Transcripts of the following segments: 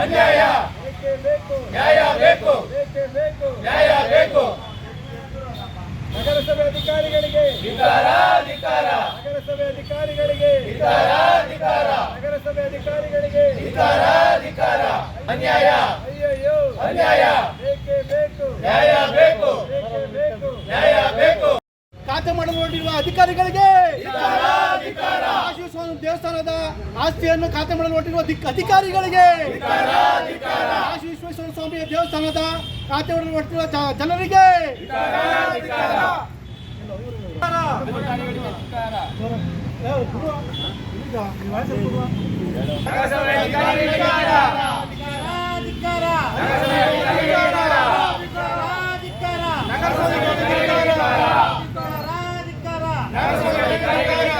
ಅನ್ಯಾಯ. ಬೇಕೇ ಬೇಕು ನ್ಯಾಯ ಬೇಕು. ಬೇಕೇ ಬೇಕು ನ್ಯಾಯ ಬೇಕು. ನಗರಸಭೆ ಅಧಿಕಾರಿಗಳಿಗೆ. ಧಿಕಾರ ಧಿಕಾರ ನಗರಸಭೆ ಅಧಿಕಾರಿಗಳಿಗೆ. ಧಿಕಾರ ಧಿಕಾರ ನಗರಸಭೆ ಅಧಿಕಾರಿಗಳಿಗೆ. ಧಿಕಾರ ಧಿಕಾರ ಅನ್ಯಾಯ. ಅಯ್ಯಯ್ಯೋ. ಅನ್ಯಾಯ. ಬೇಕೇ ಬೇಕು? ನ್ಯಾಯ ಬೇಕು. ಬೇಕೇ ಬೇಕು? ನ್ಯಾಯ ಬೇಕು. ಖಾತೆ ಮಾಡಲು ಹೊರಟಿರುವ ಅಧಿಕಾರಿಗಳಿಗೆ ಧಿಕಾರ ಕಾಶೀಸ್ವಾಮಿ ದೇವಸ್ಥಾನದ ಆಸ್ತಿಯನ್ನು ಖಾತೆ ಮಾಡಲು ಹೊರಟಿರುವ ದಿಕ್- ಅಧಿಕಾರಿಗಳಿಗೆ. ವಿಶ್ವೇಶ್ವರ ಸ್ವಾಮಿಯ ದೇವಸ್ಥಾನದ ಖಾತೆ ಮಾಡಲು ಹೊರಟಿರುವ ಜನರಿಗೆ ಧಿಕಾರ ನಗರಸಭೆ ಅಧಿಕಾರಿಗಳಿಗೆ ಧಿಕಾರ ನಗರಸಭೆ ಅಧಿಕಾರಿಗಳಿಗೆ ಧಿಕಾರ ನಗರಸಭೆ ಅಧಿಕಾರಿಗಳಿಗೆ ಧಿಕಾರ ನಗರಸಭೆ ಅಧಿಕಾರಿಗಳಿಗೆ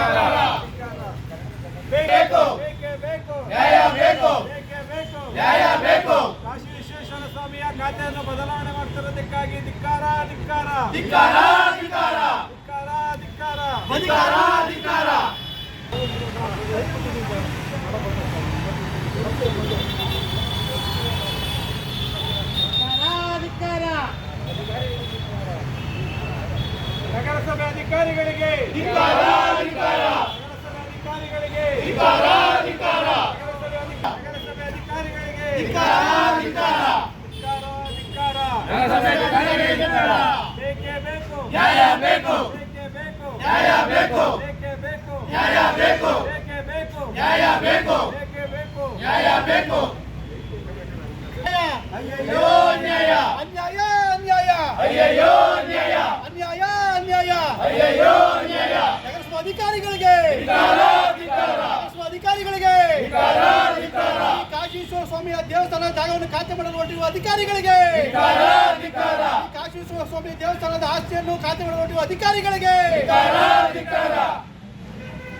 ಬೇಕು ಬೇಕೇ ಬೇಕು ನ್ಯಾಯ ಬೇಕು ಬೇಕೇ ಬೇಕು ನ್ಯಾಯ ಬೇಕು ಕಾಶಿ ವಿಶ್ವೇಶ್ವರ ಸ್ವಾಮಿಯ ಖಾತೆಯನ್ನು ಬದಲಾವಣೆ ಮಾಡ್ತಿರೋದಕ್ಕಾಗಿ ಧಿಕ್ಕಾರ ಧಿಕ್ಕಾರ ಧಿಕ್ಕಾರ. ಧಿಕ್ಕಾರ ಅಧಿಕಾರ ಧಿಕಾರ ನಗರಸಭೆ ಅಧಿಕಾರಿಗಳಿಗೆ ಧಿಕಾರ ಧಿಕಾರ ನಗರಸಭೆ ಅಧಿಕಾರಿಗಳಿಗೆ ಧಿಕಾರ ಧಿಕಾರ ನಗರಸಭೆ ಅಧಿಕಾರಿಗಳಿಗೆ ಧಿಕಾರ ಧಿಕಾರ ಧಿಕ್ಕಾರ. ಧಿಕ್ಕಾರ ನಗರಸಭೆ ಅಧಿಕಾರಿಗಳಿಗೆ ನ್ಯಾಯ ಬೇಕು. ನ್ಯಾಯ ಬೇಕು. ಬೇಕೇ ಬೇಕು ನ್ಯಾಯ ಬೇಕು. ನ್ಯಾಯ ಬೇಕು. ನ್ಯಾಯ ಬೇಕು. ಅಯ್ಯಯ್ಯೋ ನ್ಯಾಯ. ಅನ್ಯಾಯ ಅನ್ಯಾಯ. ಅಯ್ಯಯ್ಯೋ ನ್ಯಾಯ. ಅನ್ಯಾಯ ಅನ್ಯಾಯ. ಅಯ್ಯಯ್ಯೋ ನ್ಯಾಯ. ನಗರಸಭಾ ಅಧಿಕಾರಿಗಳಿಗೆ ಧಿಕಾರ ಧಿಕಾರ ಅಧಿಕಾರಿಗಳಿಗೆ ಕಾಶೀಶ್ವರ ಸ್ವಾಮಿಯ ದೇವಸ್ಥಾನದ ಜಾಗವನ್ನು ಖಾತೆ ಮಾಡಲು ಹೊರಟಿರುವ ಅಧಿಕಾರಿಗಳಿಗೆ ಧಿಕಾರ ಧಿಕಾರ ಈ ಕಾಶೀಶ್ವರ ದೇವಸ್ಥಾನದ ಆಸ್ತಿಯನ್ನು ಖಾತೆ ಮಾಡಿಕೊಂಡಿರುವ ಅಧಿಕಾರಿಗಳಿಗೆ ಧಿಕಾರ ಧಿಕಾರ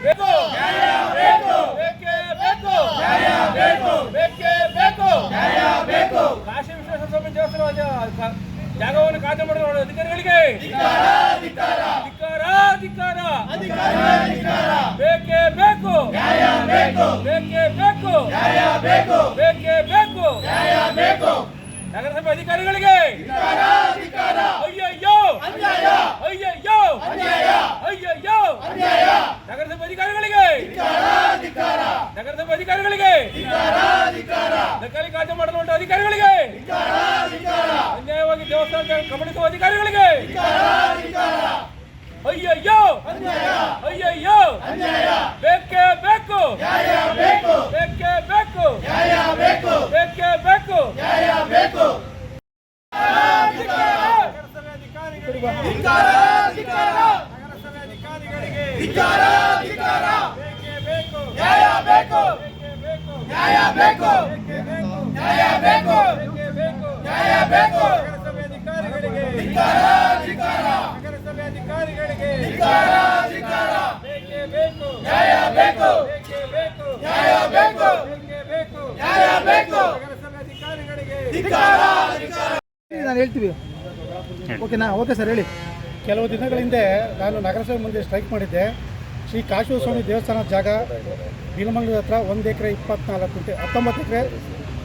ಬೇಕು. ನ್ಯಾಯ ಬೇಕು. ಬೇಕೇ ಬೇಕು. ನ್ಯಾಯ ಬೇಕು. ಬೇಕೇ ಬೇಕು. ನ್ಯಾಯ ಬೇಕು. ಕಾಶಿ ವಿಶ್ವೇಶ್ವರ ಸ್ವಾಮಿ ದೇವಸ್ಥಾನ ಜಾಗವನ್ನು ಖಾತೆ ಮಾಡಿರುವ ಅಧಿಕಾರಿಗಳಿಗೆ ಬೇಕೇ ಬೇಕು. ನ್ಯಾಯ ಬೇಕು. ಬೇಕೇ ಬೇಕು. ನ್ಯಾಯ ಬೇಕು. ಬೇಕೇ ಬೇಕು. ನ್ಯಾಯ ಬೇಕು. ನಗರಸಭೆ ಅಧಿಕಾರಿಗಳಿಗೆ ಧಿಕಾರ ಧಿಕಾರ ಅಯ್ಯಯ್ಯೋ ಅನ್ಯಾಯ ಅಯ್ಯಯ್ಯೋ ಅನ್ಯಾಯ ಅಯ್ಯಯ್ಯೋ ಅನ್ಯಾಯ ನಗರಸಭೆ ಅಧಿಕಾರಿಗಳಿಗೆ ಧಿಕಾರ ಧಿಕಾರ ನಗರಸಭೆ ಅಧಿಕಾರಿಗಳಿಗೆ ಧಿಕಾರ ಧಿಕಾರ ನಕಲಿ ಖಾತೆ ಮಾಡಲು ಹೊರಟ ಅಧಿಕಾರಿಗಳಿಗೆ ಧಿಕಾರ ಧಿಕಾರ ಅನ್ಯಾಯವಾಗಿ ದೇವಸ್ಥಾನ ಕಬಳಿಸುವ ಅಧಿಕಾರಿಗಳಿಗೆ ಧಿಕಾರ ಧಿಕಾರ ಅಯ್ಯಯ್ಯೋ ಅನ್ಯಾಯ ಅಯ್ಯಯ್ಯೋ ಅನ್ಯಾಯ ಬೇಕೇ ಬೇಕು ನ್ಯಾಯ ಬೇಕು ಬೇಕೇ ಬೇಕು ನ್ಯಾಯ ಬೇಕು ಬೇಕೇ ಬೇಕು ನ್ಯಾಯ ಬೇಕು ನಗರಸಭೆ ಅಧಿಕಾರಿಗಳಿಗೆ ಧಿಕಾರ ಧಿಕಾರ ನಗರಸಭೆ ಅಧಿಕಾರಿಗಳಿಗೆ ಧಿಕಾರ ಧಿಕಾರ ಬೇಕೇ ಬೇಕು ನ್ಯಾಯ ಬೇಕು. ನ್ಯಾಯ ಬೇಕು. ನ್ಯಾಯ ಬೇಕು. ಬೇಕೇ ನ್ಯಾಯ ಅಧಿಕಾರಿಗಳಿಗೆ ಧಿಕಾರ ಧಿಕಾರ ನಗರಸಭೆ ಅಧಿಕಾರಿಗಳಿಗೆ ಧಿಕಾರ ಧಿಕಾರ ಬೇಕೇ ಬೇಕು ನ್ಯಾಯ ಬೇಕು. ಬೇಕೇ ಬೇಕು ನ್ಯಾಯ ಬೇಕು. ಬೇಕೇ ಬೇಕು ನ್ಯಾಯ ಬೇಕು. ನಗರಸಭೆ ಅಧಿಕಾರಿಗಳಿಗೆ ಧಿಕಾರ ಧಿಕಾರ ನಾನು ಹೇಳ್ತೀವಿ. ಓಕೆನಾ ಓಕೆ ಸರ್ ಹೇಳಿ. ಕೆಲವು ದಿನಗಳ ಹಿಂದೆ ನಾನು ನಗರಸಭೆ ಮುಂದೆ ಸ್ಟ್ರೈಕ್ ಮಾಡಿದ್ದೆ. ಶ್ರೀ ಕಾಶಿವ ಸ್ವಾಮಿ ದೇವಸ್ಥಾನದ ಜಾಗ ಬೀಲಮಂಗಲದ ಹತ್ರ ಒಂದು ಎಕರೆ ಇಪ್ಪತ್ನಾಲ್ಕು ಗುಂಟೆ ಹತ್ತೊಂಬತ್ತು ಎಕರೆ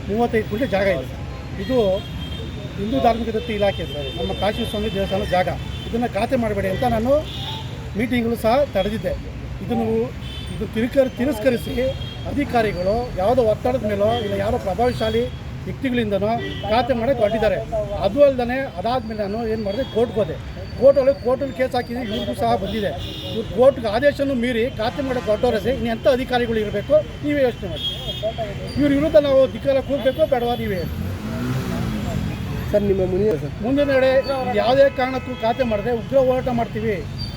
ಮೂವತ್ತೈದು ಗುಂಟೆ ಜಾಗ ಇದೆ. ಇದು ಹಿಂದೂ ಧಾರ್ಮಿಕ ದತ್ತಿ ಇಲಾಖೆ ಸರ್ ನಮ್ಮ ಕಾಶಿ ಸ್ವಾಮಿ ದೇವಸ್ಥಾನದ ಜಾಗ. ಇದನ್ನು ಖಾತೆ ಮಾಡಬೇಡಿ ಅಂತ ನಾನು ಮೀಟಿಂಗ್ಗಳು ಸಹ ತಡೆದಿದ್ದೆ. ಇದನ್ನು ಇದು ತಿರುಕ ತಿರಸ್ಕರಿಸಿ ಅಧಿಕಾರಿಗಳು ಯಾವುದೋ ಒತ್ತಡದ ಮೇಲೋ ಇಲ್ಲ ಯಾರೋ ಪ್ರಭಾವಶಾಲಿ ವ್ಯಕ್ತಿಗಳಿಂದನೋ ಖಾತೆ ಮಾಡೋಕ್ಕೆ ಹೊರಟಿದ್ದಾರೆ ಅದು ಅಲ್ಲದೆ ಅದಾದಮೇಲೆ ನಾನು ಏನು ಮಾಡಿದೆ, ಕೋರ್ಟ್ಗೆ ಹೋದೆ. ಕೋರ್ಟಲ್ಲಿ ಕೋರ್ಟಲ್ಲಿ ಕೇಸ್ ಹಾಕಿದ್ರೆ ಇವ್ರಿಗೂ ಸಹ ಬಂದಿದೆ. ಇವ್ರು ಕೋರ್ಟ್ಗೆ ಆದೇಶನೂ ಮೀರಿ ಖಾತೆ ಮಾಡೋ ಹೊರಟೋರೆ ಇನ್ನು ಎಂಥ ಅಧಿಕಾರಿಗಳು ಇರಬೇಕು? ನೀವೇ ಯೋಚನೆ ಮಾಡಿ. ಇವ್ರ ವಿರುದ್ಧ ನಾವು ಧಿಕ್ಕಾರ ಕೂಗಬೇಕು ಬೇಡವಾ ನೀವೇ ಸರ್ ನಿಮ್ಮ ಮುಂದಿನ ಮುಂದಿನ ನಡೆ ಯಾವುದೇ ಕಾರಣಕ್ಕೂ ಖಾತೆ ಮಾಡದೆ ಉಗ್ರ ಹೋರಾಟ ಮಾಡ್ತೀವಿ.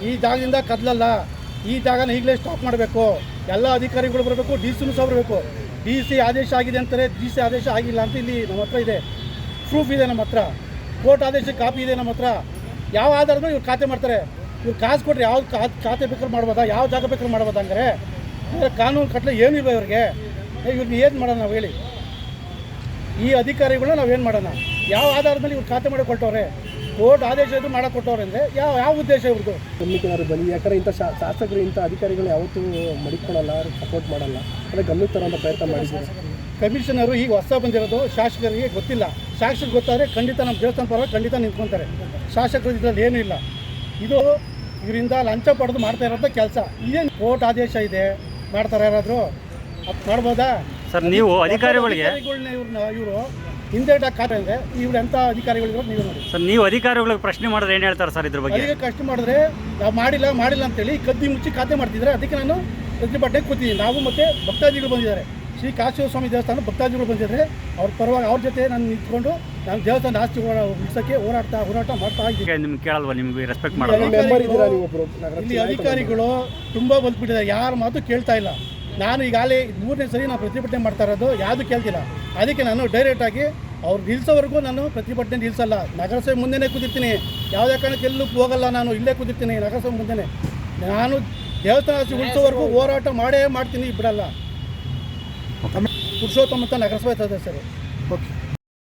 ಈ ಜಾಗದಿಂದ ಕದಲಲ್ಲ. ಈ ಜಾಗನ ಈಗಲೇ ಸ್ಟಾಪ್ ಮಾಡಬೇಕು. ಎಲ್ಲ ಅಧಿಕಾರಿಗಳು ಬರಬೇಕು ಡಿ ಸಿನೂ ಸಹ ಬರಬೇಕು. ಡಿ ಸಿ ಆದೇಶ ಆಗಿದೆ ಅಂತಾರೆ ಡಿ ಸಿ ಆದೇಶ ಆಗಿಲ್ಲ ಅಂತ ಇಲ್ಲಿ ನಮ್ಮ ಹತ್ರ ಇದೆ. ಪ್ರೂಫ್ ಇದೆ ನಮ್ಮ ಹತ್ರ. ಕೋರ್ಟ್ ಆದೇಶ ಕಾಪಿ ಇದೆ ನಮ್ಮ ಹತ್ರ. ಯಾವ ಆಧಾರದ ಮೇಲೆ ಇವ್ರು ಖಾತೆ ಮಾಡ್ತಾರೆ. ಇವ್ರು ಕಾಸು ಕೊಟ್ಟರೆ ಯಾವ ಖಾತೆ ಬೇಕಾದ್ರೆ ಮಾಡ್ಬೋದಾ? ಯಾವ ಜಾಗ ಬೇಕಾದ್ರೆ ಮಾಡ್ಬೋದಾ ಇವ್ರ ಕಾನೂನು ಕಟ್ಟಲೆ ಏನಿಲ್ಲ ಇವ್ರಿಗೆ? ಇವ್ರನ್ನ ಏನು ಮಾಡೋಣ ನಾವು ಹೇಳಿ. ಈ ಅಧಿಕಾರಿಗಳನ್ನ ನಾವೇನು ಮಾಡೋಣ? ಯಾವ ಆಧಾರದ ಮೇಲೆ ಇವ್ರು ಖಾತೆ ಮಾಡಿ ಕೊಟ್ಟವ್ರೆ? ಕೋರ್ಟ್ ಆದೇಶ ಇದು ಮಾಡಕ್ಕೆ ಕೊಟ್ಟವ್ರೆ ಅಂದರೆ ಯಾವ ಯಾವ ಉದ್ದೇಶ ಇವ್ರದ್ದು ಗಮನಿಕೆ ಬಲಿ ಯಾಕಂದ್ರೆ ಇಂಥ ಶಾಸಕರು ಇಂಥ ಅಧಿಕಾರಿಗಳು ಯಾವತ್ತೂ ಮಡಿಕೊಳ್ಳಲ್ಲ ಸಪೋರ್ಟ್ ಮಾಡಲ್ಲ. ಅಂದರೆ ಗಮನಕ್ಕೆ ಅಂತ ಪ್ರಯತ್ನ ಮಾಡಿದ್ದಾರೆ ಕಮಿಷನರು ಈಗ ಹೊಸ ಬಂದಿರೋದು ಶಾಸಕರಿಗೆ ಗೊತ್ತಿಲ್ಲ. ಶಾಸಕರಿಗೆ ಗೊತ್ತಾದರೆ ಖಂಡಿತ ನಮ್ಮ ದೇವಸ್ಥಾನ ಪರವಾಗಿ ಖಂಡಿತ ನಿಂತ್ಕೊತಾರೆ. ಶಾಸಕರು ಇದರಲ್ಲಿ ಏನೂ ಇಲ್ಲ. ಇದು ಇದರಿಂದ ಲಂಚ ಪಡೆದು ಮಾಡ್ತಾ ಇರೋಂಥ ಕೆಲಸ. ಇದೇನು ಕೋರ್ಟ್ ಆದೇಶ ಇದೆ? ಮಾಡ್ತಾರೆ ಯಾರಾದರೂ? ಅದು ಮಾಡ್ಬೋದಾ? ಸರ್ ನೀವು ಅಧಿಕಾರಿಗಳಿಗೆ ಇವ್ರನ್ನ ಇವರು ಹಿಂದೆ ಖಾತೆ ಅಂದರೆ ಇವ್ರು ಎಂಥ ಅಧಿಕಾರಿಗಳಿಗೆ ನೀವು ನೋಡಿ. ಸರ್ ನೀವು ಅಧಿಕಾರಿಗಳಿಗೆ ಪ್ರಶ್ನೆ ಮಾಡಿದ್ರೆ ಏನು ಹೇಳ್ತಾರೆ ಸರ್ ಇದ್ರ ಬಗ್ಗೆ? ಈಗ ಕಷ್ಟ ಮಾಡಿದ್ರೆ ನಾವು ಮಾಡಿಲ್ಲ ಮಾಡಿಲ್ಲ ಅಂತೇಳಿ ಕದ್ದಿ ಮುಚ್ಚಿ ಖಾತೆ ಮಾಡ್ತಿದ್ರೆ ಅದಕ್ಕೆ ನಾನು ಪ್ರತಿಭಟನೆ ಕೂತಿದ್ದೀನಿ. ನಾವು ಮತ್ತೆ ಭಕ್ತಾದಿಗಳು ಬಂದಿದ್ದಾರೆ. ಶ್ರೀ ಕಾಶಿವ ಸ್ವಾಮಿ ದೇವಸ್ಥಾನ ಭಕ್ತಾದಿಗಳು ಬಂದಿದ್ದಾರೆ ಅವ್ರ ಪರವಾಗಿ ಅವ್ರ ಜೊತೆ ನಾನು ನಿಂತ್ಕೊಂಡು ನಾನು ದೇವಸ್ಥಾನ ಆಸ್ತಿ ಉಳಿಸೋಕ್ಕೆ ಹೋರಾಡ್ತಾ ಹೋರಾಟ ಮಾಡ್ತಾ ಇದ್ದೀನಿ ನಿಮ್ಗೆ ಕೇಳಲ್ವಾ ನಿಮ್ಗೆ ರೆಸ್ಪೆಕ್ಟ್ ಮಾಡಲ್ಲ ಮೆಂಬರ್ ಇದ್ದೀರಾ ನೀವು ಒಬ್ರು? ನಗರ ಇಲ್ಲಿ ಅಧಿಕಾರಿಗಳು ತುಂಬ ಬಂದ್ಬಿಟ್ಟಿದ್ದಾರೆ. ಯಾರ ಮಾತು ಕೇಳ್ತಾ ಇಲ್ಲ. ನಾನು ಈಗಾಗಲೇ ಮೂರನೇ ಸರಿ ನಾನು ಪ್ರತಿಭಟನೆ ಮಾಡ್ತಾ ಇರೋದು ಯಾವುದು ಕೇಳ್ತಿಲ್ಲ. ಅದಕ್ಕೆ ನಾನು ಡೈರೆಕ್ಟಾಗಿ ಅವ್ರು ನಿಲ್ಸೋವರೆಗೂ ನಾನು ಪ್ರತಿಭಟನೆ ನಿಲ್ಲಿಸಲ್ಲ ನಗರಸಭೆ ಮುಂದೆನೇ ಕೂತಿರ್ತೀನಿ ಯಾವುದೇ ಕಾರಣಕ್ಕೆ ಎಲ್ಲೂ ಹೋಗಲ್ಲ ನಾನು ಇಲ್ಲೇ ಕೂತಿರ್ತೀನಿ ನಗರಸಭೆ ಮುಂದೆನೇ. ನಾನು ದೇವಸ್ಥಾನ ಆಸ್ತಿ ಉಳಿಸೋವರೆಗೂ ಹೋರಾಟ ಮಾಡೇ ಮಾಡ್ತೀನಿ ಬಿಡಲ್ಲ ಪುರುಷೋತ್ತಮ ಅಂತ ನಗರಸಭೆ ಸದಸ್ಯರು ಓಕೆ